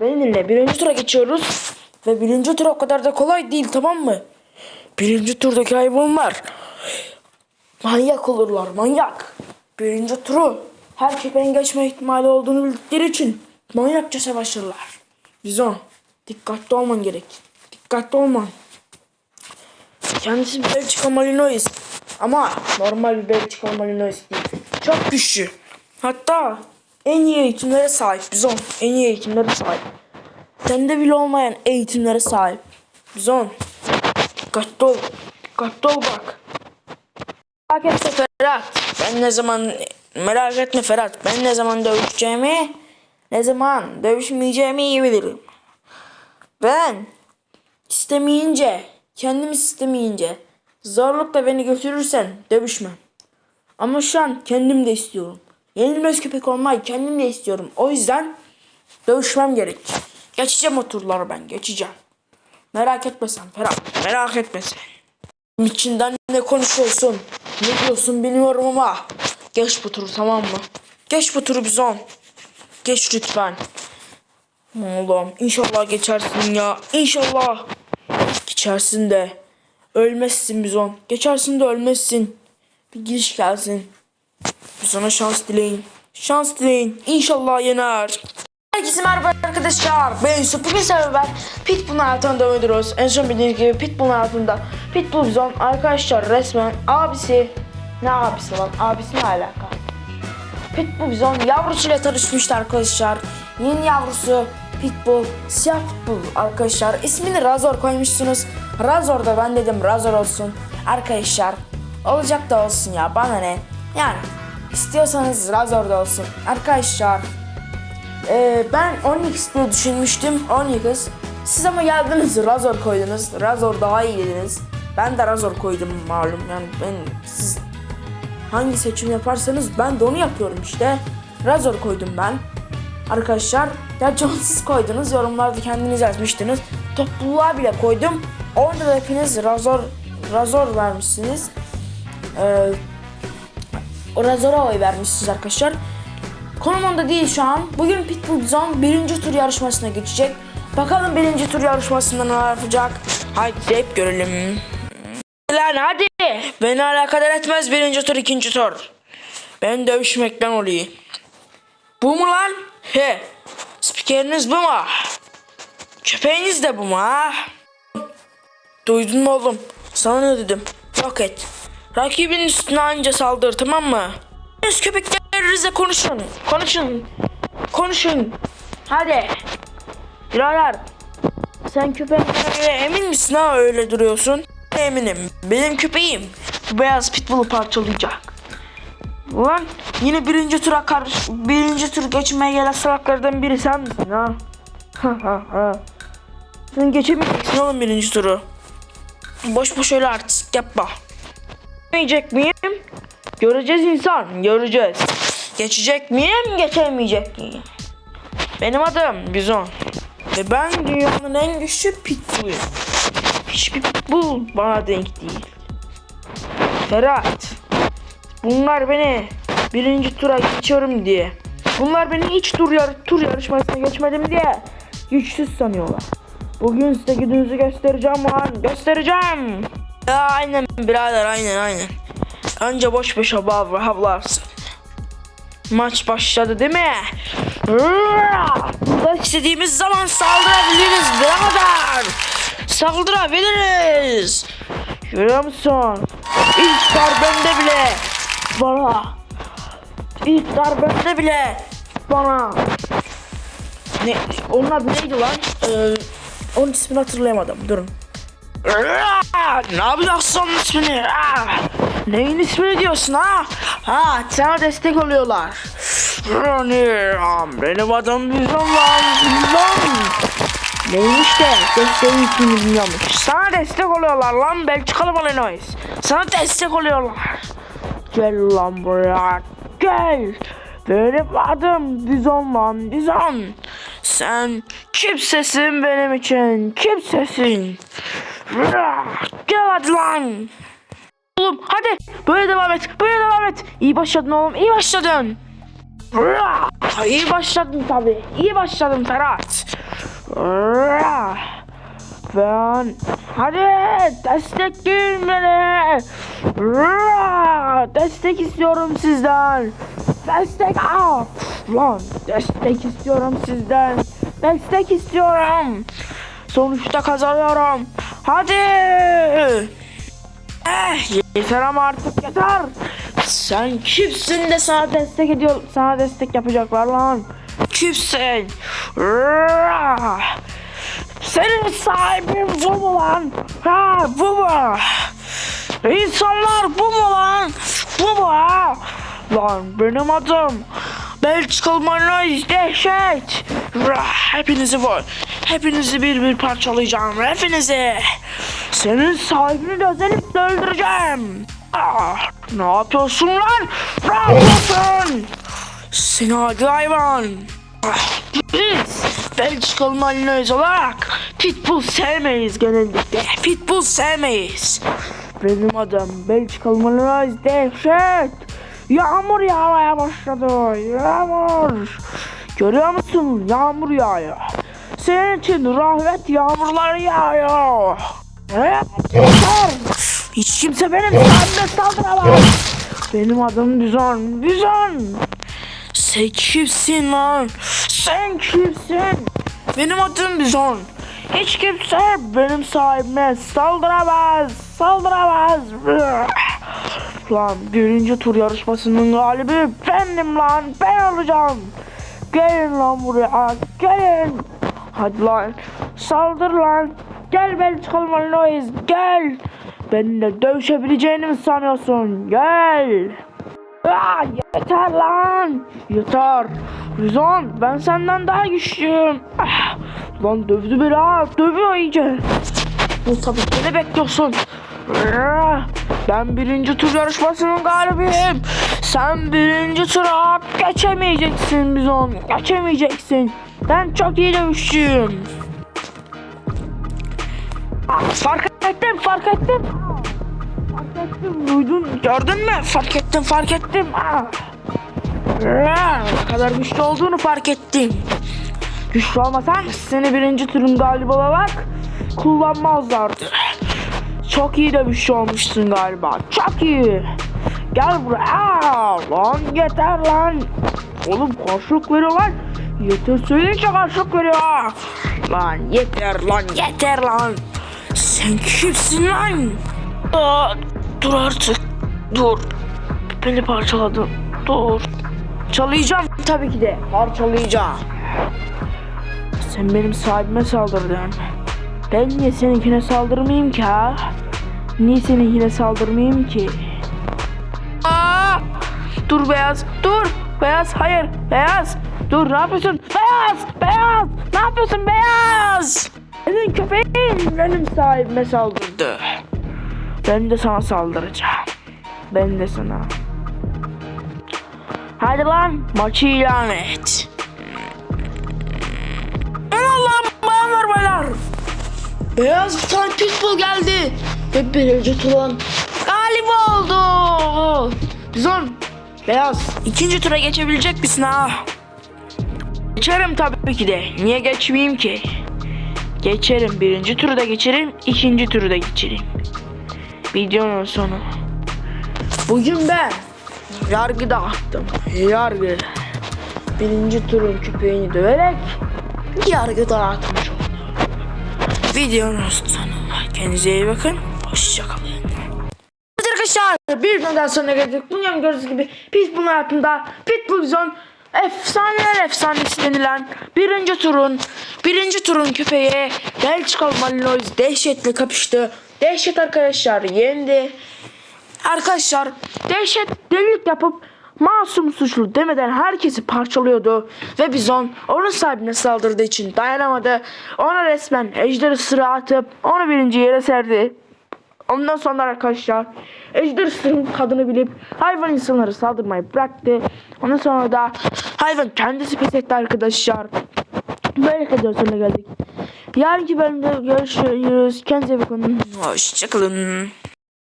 Beni dinle. Birinci tura geçiyoruz. Ve birinci tur o kadar da kolay değil tamam mı? Birinci turdaki hayvanlar manyak olurlar manyak. Birinci turu her köpeğin geçme ihtimali olduğunu bildikleri için manyakça savaşırlar. Bizon dikkatli olman gerek. Dikkatli olman. Kendisi Belçika Malinois. Ama normal bir Belçika Malinois değil. Çok güçlü. Hatta en iyi eğitimlere sahip Bizon. En iyi eğitimlere sahip. Sende bile olmayan eğitimlere sahip. Bizon. Dikkatli ol. Dikkatli ol bak. Merak etme Ferhat. Ben ne zaman merak etme Ferhat. Ben ne zaman dövüşeceğimi ne zaman dövüşmeyeceğimi iyi bilirim. Ben istemeyince kendimi istemeyince zorlukla beni götürürsen dövüşmem. Ama şu an kendim de istiyorum. Yenilmez köpek olmayı kendim de istiyorum. O yüzden dövüşmem gerek. Geçeceğim o turları ben geçeceğim. Merak etme sen Ferhat. Merak etme sen. İçinden ne konuşuyorsun? Ne diyorsun bilmiyorum ama. Geç bu turu tamam mı? Geç bu turu bizon. Geç lütfen. Oğlum inşallah geçersin ya. İnşallah. Geçersin de. Ölmezsin bizon. Geçersin de ölmezsin. Bir giriş gelsin. Bizona şans dileyin. Şans dileyin. İnşallah yener. Herkese merhaba arkadaşlar. Ben Yusuf. Bugün sebebi ben Pitbull'un hayatına devam ediyoruz. En son bildiğiniz gibi Pitbull'un hayatında Pitbull bizon arkadaşlar resmen abisi ne abisi lan? Abisi ne alaka? Pitbull bizon yavrusuyla tanışmıştı arkadaşlar. Yeni yavrusu Pitbull, siyah Pitbull arkadaşlar. İsmini Razor koymuşsunuz. Razor da ben dedim Razor olsun. Arkadaşlar olacak da olsun ya bana ne. Yani istiyorsanız Razor da olsun. Arkadaşlar ee, ben Onyx diye düşünmüştüm. Onyx. Siz ama geldiniz Razor koydunuz. Razor daha iyi dediniz. Ben de Razor koydum malum. Yani ben siz hangi seçim yaparsanız ben de onu yapıyorum işte. Razor koydum ben. Arkadaşlar gerçi siz koydunuz. Yorumlarda kendiniz yazmıştınız. Topluluğa bile koydum. Orada da hepiniz Razor Razor vermişsiniz. Ee, Razor'a oy vermişsiniz arkadaşlar. Konum onda değil şu an. Bugün Pitbull Bizon birinci tur yarışmasına geçecek. Bakalım birinci tur yarışmasında neler yapacak. Haydi hep görelim. Lan hadi. Beni alakadar etmez birinci tur ikinci tur. Ben dövüşmekten olayım. Bu mu lan? He. Spikeriniz bu mu? Köpeğiniz de bu mu ha? Duydun mu oğlum? Sana ne dedim? Yok et. Rakibin üstüne anca saldır tamam mı? Siz köpeklerinizle konuşun. Konuşun. Konuşun. Hadi. Birader. Sen köpeğine göre emin misin ha öyle duruyorsun? Eminim. Benim köpeğim bu beyaz pitbull'u parçalayacak. Ulan yine birinci tura karış birinci tur geçmeye gelen salaklardan biri sen misin ha? Ha ha ha. Sen geçemeyeceksin oğlum birinci turu. Boş boş öyle artist yapma. Geçemeyecek miyim? Göreceğiz insan, göreceğiz. Geçecek miyim, geçemeyecek miyim? Benim adım Bizon. Ve ben dünyanın en güçlü pitbulluyum. Hiçbir pitbull bana denk değil. Ferhat. Bunlar beni birinci tura geçiyorum diye. Bunlar beni hiç tur, yar tur yarışmasına geçmedim diye güçsüz sanıyorlar. Bugün size gücünüzü göstereceğim lan. Göstereceğim. Ya aynen birader aynen aynen. Anca boş boş hava havlarsın. Maç başladı değil mi? İstediğimiz zaman saldırabiliriz birader. Saldırabiliriz. Görüyor musun? İlk darbemde bile bana. İlk darbemde bile bana. Ne? Adı neydi lan? Ee, onun ismini hatırlayamadım. Durun. Ne onun ismini? Neyin ismini diyorsun ha? Ha sana destek oluyorlar. Yani, benim adım Bizon lan. Bizon. Neymiş de desteğin ismini bilmiyormuş. Sana destek oluyorlar lan Belçikalı Malinois. Sana destek oluyorlar. Gel lan buraya. Gel. Benim adım Bizon lan Bizon. Sen kimsesin benim için. Kimsesin. Gel hadi lan. Oğlum hadi böyle devam et. Böyle devam et. İyi başladın oğlum. iyi başladın. İyi başladın tabi. İyi başladın Ferhat. Ben hadi destekleyin beni. Destek istiyorum sizden. Destek ah! Lan destek istiyorum sizden. Destek istiyorum. Sonuçta kazanıyorum. Hadi. Eh yeter ama artık yeter. Sen kimsin de sana destek ediyor, sana destek yapacaklar lan. Kimsin? Senin sahibin bu mu lan? Ha bu mu? İnsanlar bu mu lan? Bu mu ha? Lan benim adım Belçikalı Mayonnaise dehşet. Hepinizi var. Hepinizi bir bir parçalayacağım. Hepinizi. Senin sahibini de özellikle öldüreceğim. Ah, ne yapıyorsun lan? Ne yapıyorsun? Seni adi hayvan. Biz Belçikalı Mayonnaise olarak Pitbull sevmeyiz genellikle. Pitbull sevmeyiz. Benim adım Belçikalı Mayonnaise dehşet. Yağmur yağmaya başladı. Yağmur. Görüyor musun? Yağmur yağıyor. Senin için rahmet yağmurları yağıyor. Yeter. Hiç kimse benim sahibime saldıramaz. Benim adım Bizon. Bizon. Sen kimsin lan? Sen kimsin? Benim adım Bizon. Hiç kimse benim sahibime saldıramaz. Saldıramaz. Lan birinci tur yarışmasının galibi bendim lan. Ben olacağım. Gelin lan buraya. Gelin. Hadi lan. Saldır lan. Gel ben çıkalım Noise. Gel. Benimle dövüşebileceğini mi sanıyorsun? Gel. Aa, yeter lan. Yeter. Rizan ben senden daha güçlüyüm. Ah, lan dövdü beni ha. Dövüyor iyice. Bu tabii ne bekliyorsun? Ah, Ben birinci tur yarışmasının galibiyim. Sen birinci tura geçemeyeceksin Bizon. Geçemeyeceksin. Ben çok iyi dövüşçüyüm. Fark ettim, fark ettim. Fark ettim, duydun, gördün mü? Fark ettim, fark ettim. Ah. Ne kadar güçlü olduğunu fark ettim. Güçlü olmasan seni birinci turun galibi olarak kullanmazlardı. Çok iyi dövüşçü olmuşsun galiba. Çok iyi. Gel buraya. Lan yeter lan. Oğlum karşılık veriyor lan. Yeter söyleyince karşılık veriyor. Lan yeter lan yeter lan. Sen kimsin lan? Aa, dur artık. Dur. Beni parçaladın. Dur. Çalayacağım tabii ki de. Parçalayacağım. Sen benim sahibime saldırdın. Ben niye seninkine saldırmayayım ki ha? Niye seninkine saldırmayayım ki? Aa! Dur Beyaz, dur! Beyaz, hayır! Beyaz! Dur, ne yapıyorsun? Beyaz! Beyaz! Ne yapıyorsun Beyaz? Senin köpeğin benim sahibime saldırdı. Ben de sana saldıracağım. Ben de sana. Hadi lan maçı ilan et. Allah'ım bayanlar baylar. Beyaz bir pitbull geldi. Ve birinci turun galip oldu. Bizon. Beyaz ikinci tura geçebilecek misin ha? Geçerim tabii ki de. Niye geçmeyeyim ki? Geçerim. Birinci turu da geçerim. ikinci turu da geçerim. Videonun sonu. Bugün ben yargı dağıttım. Yargı. Birinci turun köpeğini döverek yargı dağıtmış oldum. Videonun sonu. Kendinize iyi bakın. Hoşçakalın. Arkadaşlar bir videodan sonra geldik. Bugün gördüğünüz gibi Pitbull'un hayatında Pitbull Zone efsaneler efsanesi denilen birinci turun birinci turun köpeği Belçikalı Malinois dehşetle kapıştı. Dehşet arkadaşlar yendi. Arkadaşlar dehşet delilik yapıp masum suçlu demeden herkesi parçalıyordu. Ve Bizon onun sahibine saldırdığı için dayanamadı. Ona resmen ejder ısırığı atıp onu birinci yere serdi. Ondan sonra arkadaşlar ejder kadını bilip hayvan insanları saldırmayı bıraktı. Ondan sonra da hayvan kendisi pes etti arkadaşlar. Böyle kadar sonuna geldik. Yarınki bölümde görüşürüz. Kendinize bakın. Hoşçakalın.